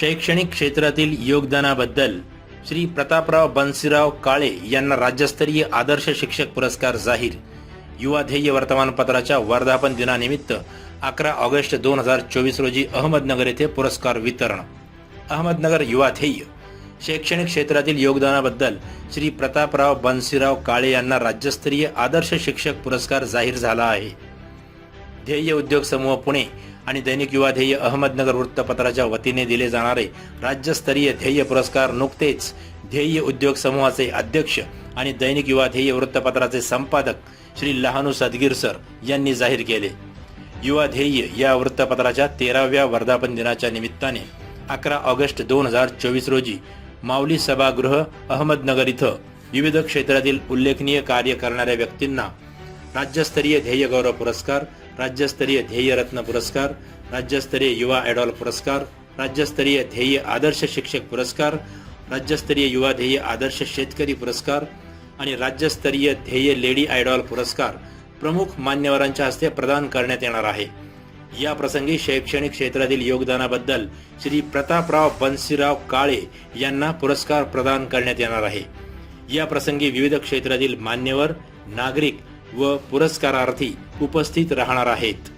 शैक्षणिक क्षेत्रातील योगदानाबद्दल श्री प्रतापराव बन्सीराव काळे यांना राज्यस्तरीय आदर्श शिक्षक पुरस्कार जाहीर. युवा ध्येय वर्तमानपत्राच्या वर्धापन दिनानिमित्त अकरा ऑगस्ट दोन हजार चोवीस रोजी अहमदनगर येथे पुरस्कार वितरण. अहमदनगर युवा ध्येय. शैक्षणिक क्षेत्रातील योगदानाबद्दल श्री प्रतापराव बनसीराव काळे यांना राज्यस्तरीय आदर्श शिक्षक पुरस्कार जाहीर झाला आहे. ध्येय उद्योग समूह पुणे आणि दैनिक युवा ध्येय अहमदनगर वृत्तपत्राच्या वतीने दिले जाणारे राज्यस्तरीय ध्येय पुरस्कार नुकतेच ध्येय उद्योग समूहाचे अध्यक्ष आणि दैनिक युवा ध्येय वृत्तपत्राचे संपादक श्री लहानू सदगीर सर यांनी जाहीर केले. युवा ध्येय या वृत्तपत्राच्या तेराव्या वर्धापन दिनाच्या निमित्ताने अकरा ऑगस्ट दोन हजार चोवीस रोजी माऊली सभागृह अहमदनगर इथं विविध क्षेत्रातील उल्लेखनीय कार्य करणाऱ्या व्यक्तींना राज्यस्तरीय ध्येय गौरव पुरस्कार राज्यस्तरीय ध्येय रत्न पुरस्कार राज्यस्तरीय युवा आयडॉल पुरस्कार राज्यस्तरीय ध्येय आदर्श शिक्षक पुरस्कार राज्यस्तरीय युवा ध्येय आदर्श शेतकरी पुरस्कार आणि राज्यस्तरीय ध्येय लेडी आयडॉल पुरस्कार प्रमुख मान्यवरांच्या हस्ते प्रदान करण्यात येणार आहे. या प्रसंगी शैक्षणिक क्षेत्रातील योगदानाबद्दल श्री प्रतापराव बन्सीराव काळे यांना पुरस्कार प्रदान करण्यात येणार आहे. या प्रसंगी विविध क्षेत्रातील मान्यवर नागरिक व पुरस्कारार्थी उपस्थित राहणार आहेत.